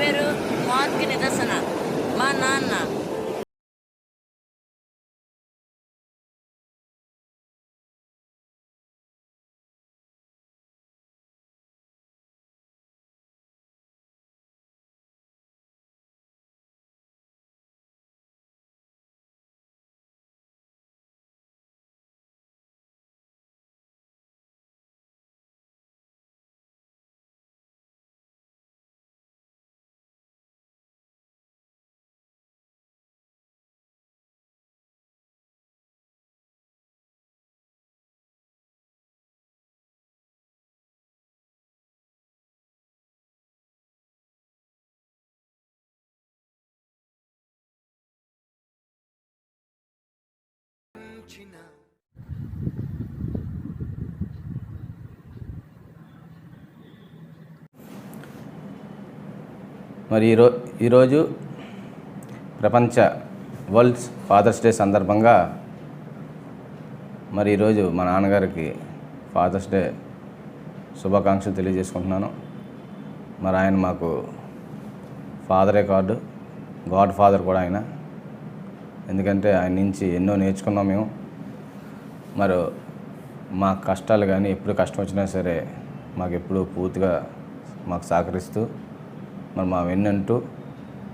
పేరు మార్కి నిదర్శన. మా నాన్న మరి ఈరో ఈరోజు ప్రపంచ వరల్డ్స్ ఫాదర్స్ డే సందర్భంగా మరి ఈరోజు మా నాన్నగారికి ఫాదర్స్ డే శుభాకాంక్షలు తెలియజేసుకుంటున్నాను. మరి ఆయన మాకు ఫాదరే కార్డు గాడ్ ఫాదర్ కూడా ఆయన. ఎందుకంటే ఆయన నుంచి ఎన్నో నేర్చుకున్నాం మేము. మరి మా కష్టాలు కానీ ఎప్పుడు కష్టం వచ్చినా సరే మాకు ఎప్పుడు పూర్తిగా మాకు సహకరిస్తూ మరి మా వెన్నంటూ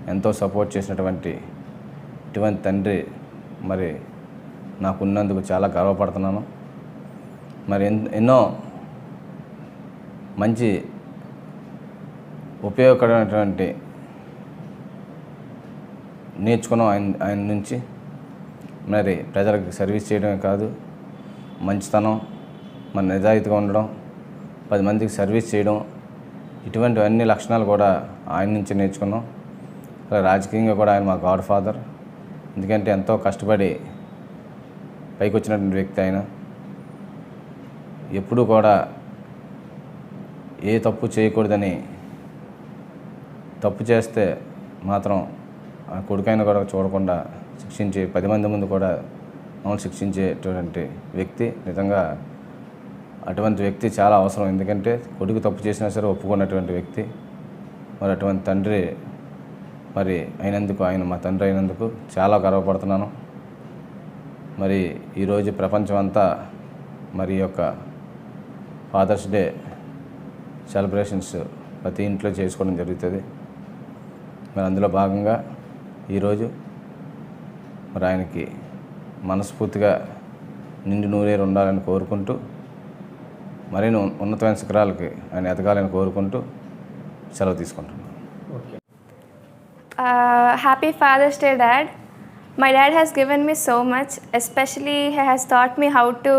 ఎంతో సపోర్ట్ చేసినటువంటి ఇటువంటి తండ్రి మరి నాకున్నందుకు చాలా గర్వపడుతున్నాను. మరి ఎన్- ఎన్నో మంచి ఉపయోగకరమైనటువంటి నేర్చుకున్నాం ఆయన ఆయన నుంచి. మరి ప్రజలకు సర్వీస్ చేయడమే కాదు మంచితనం మన నిజాయితీగా ఉండడం పది మందికి సర్వీస్ చేయడం ఇటువంటి అన్ని లక్షణాలు కూడా ఆయన నుంచి నేర్చుకున్నాం. రాజకీయంగా కూడా ఆయన మా గాడ్ ఫాదర్. ఎందుకంటే ఎంతో కష్టపడి పైకి వచ్చినటువంటి వ్యక్తి ఆయన. ఎప్పుడూ కూడా ఏ తప్పు చేయకూడదని తప్పు చేస్తే మాత్రం ఆ కొడుకైనా కూడా చూడకుండా శిక్షించే పది మంది ముందు కూడా మమ్మల్ని శిక్షించేటువంటి వ్యక్తి నిజంగా అటువంటి వ్యక్తి చాలా అవసరం. ఎందుకంటే కొడుకు తప్పు చేసినా సరే ఒప్పుకున్నటువంటి వ్యక్తి. మరి అటువంటి తండ్రి మరి అయినందుకు ఆయన మా తండ్రి అయినందుకు చాలా గర్వపడుతున్నాను. మరి ఈరోజు ప్రపంచం అంతా మరి యొక్క ఫాదర్స్ డే సెలబ్రేషన్స్ ప్రతి ఇంట్లో చేసుకోవడం జరుగుతుంది. మరి అందులో భాగంగా ఈరోజు మరి ఆయనకి మనస్ఫూర్తిగా నిండి నూరేరు ఉండాలని కోరుకుంటూ మరిన్ని ఉన్నతమైన శిఖరాలకి ఆయన ఎదగాలని కోరుకుంటూ సెలవు తీసుకుంటున్నాను. Happy father's day dad. My dad has given me so much especially he has thought me how to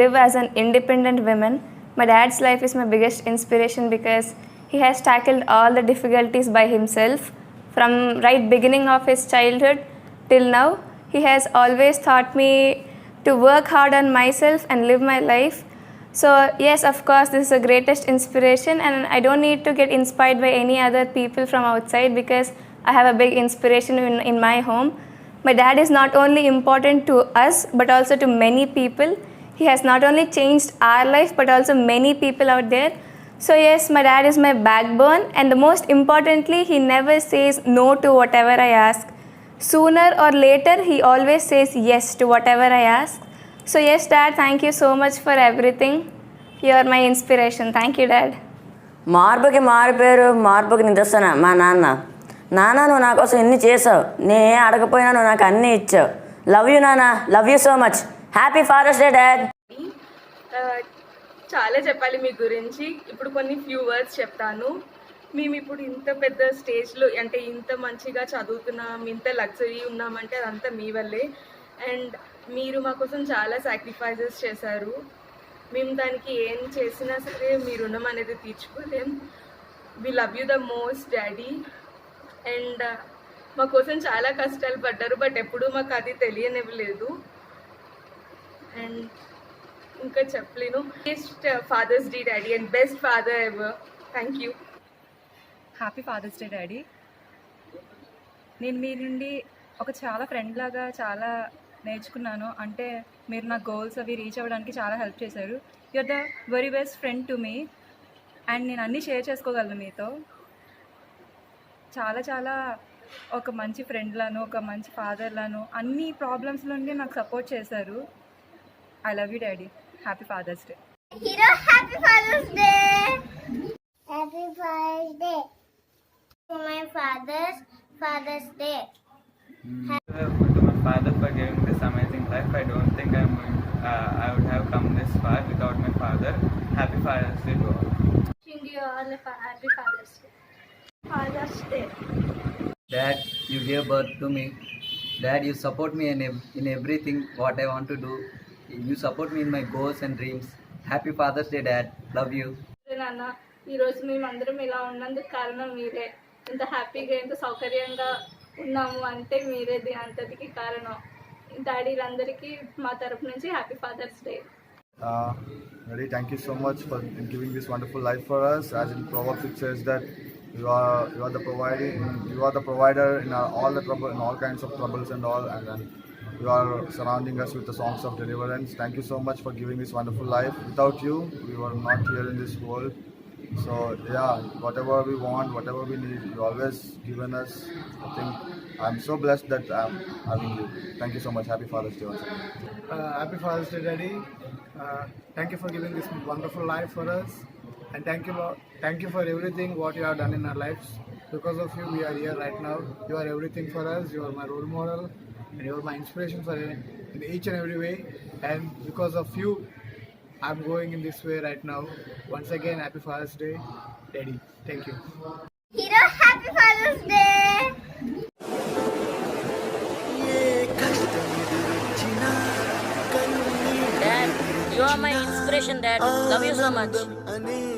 live as an independent women my dad's life is my biggest inspiration because he has tackled all the difficulties by himself from right beginning of his childhood till now. He has always taught me to work hard on myself and live my life. So, yes, of course, this is the greatest inspiration, and I don't need to get inspired by any other people from outside because I have a big inspiration in, in my home. My dad is not only important to us but also to many people. He has not only changed our life but also many people out there. So yes my dad is my backbone and the most importantly he never says no to whatever I ask sooner or later he always says yes to whatever I ask so yes dad thank you so much for everything you are my inspiration thank you dad మార్పుకి మారు పేరు మార్పుకి నిదర్శన మా నాన్న. నాన్న నువ్వు నా కోసం ఎన్ని చేసావు. నేను ఏ అడగపోయినా నువ్వు నాకు అన్నీ ఇచ్చావు. లవ్ యూ నాన్న. Love you so much happy father's day dad చాలా చెప్పాలి మీ గురించి. ఇప్పుడు కొన్ని ఫ్యూ వర్డ్స్ చెప్తాను. మేము ఇప్పుడు ఇంత పెద్ద స్టేజ్లో అంటే ఇంత మంచిగా చదువుతున్నాం ఇంత లగ్జరీ ఉన్నామంటే అదంతా మీ వల్లే. అండ్ మీరు మా కోసం చాలా సాక్రిఫైజెస్ చేశారు. మేము దానికి ఏం చేసినా సరే మీ రుణం అనేది తీర్చుకోలేం. We love you the most daddy and మా కోసం చాలా కష్టాలు పడ్డారు బట్ ఎప్పుడూ మాకు అది తెలియనివ్వలేదు. అండ్ ఇంకా చెప్పలేను. Best father's day daddy and best father ever thank you happy father's day daddy నేను మీ నుండి ఒక చాలా ఫ్రెండ్ లాగా చాలా నేర్చుకున్నాను. అంటే మీరు నా గోల్స్ అవి రీచ్ అవ్వడానికి చాలా హెల్ప్ చేశారు. You're the very best friend to me and నేను అన్నీ షేర్ చేసుకోగలను మీతో. చాలా చాలా ఒక మంచి ఫ్రెండ్లను ఒక మంచి ఫాదర్లను అన్ని ప్రాబ్లమ్స్ నుండి నాకు సపోర్ట్ చేశారు. I love you daddy Happy Father's Day. Hero, Happy Father's Day. Happy Father's Day. To my father's Father's Day. Mm. My father for giving this amazing life. I don't think I'm going, uh, I would have come this far without my father. Happy Father's Day to all. Wishing all a happy Father's Day. Father's Day. Dad, you gave birth to me. Dad, you support me in, in everything what I want to do. You support me my goals and dreams happy father's day dad love you నాన్న ఈరోజు మేమందరం ఇలా ఉన్నందుకు కారణం మీరే. ఎంత హ్యాపీగా ఎంత సౌకర్యంగా ఉన్నాము అంటే మీరేది అంతటికి కారణం. డాడీలందరికీ మా తరపు నుంచి happy father's day daddy thank you so much for giving this wonderful life for us as in proper fixtures that you are you are the providing you are the provider in all the trouble in all kinds of troubles and all and you are surrounding us with the songs of deliverance. Thank you so much for giving this wonderful life. Without you, we were not here in this world. So yeah, whatever we want, whatever we need, you always given us. I think I'm so blessed that I'm having you. Thank you so much. Happy Father's Day again. Uh, happy Father's Day, Daddy. Uh, thank you for giving this wonderful life for us, and thank you. Thank you for everything what you have done in our lives because of you we are here right now. You are everything for us. You are my role model and you are my inspiration for in each and every way. And because of you i'm going in this way right now. Once again happy father's day daddy. Thank you. Hero happy father's day! Dad, you are my inspiration, Dad. Love you so much.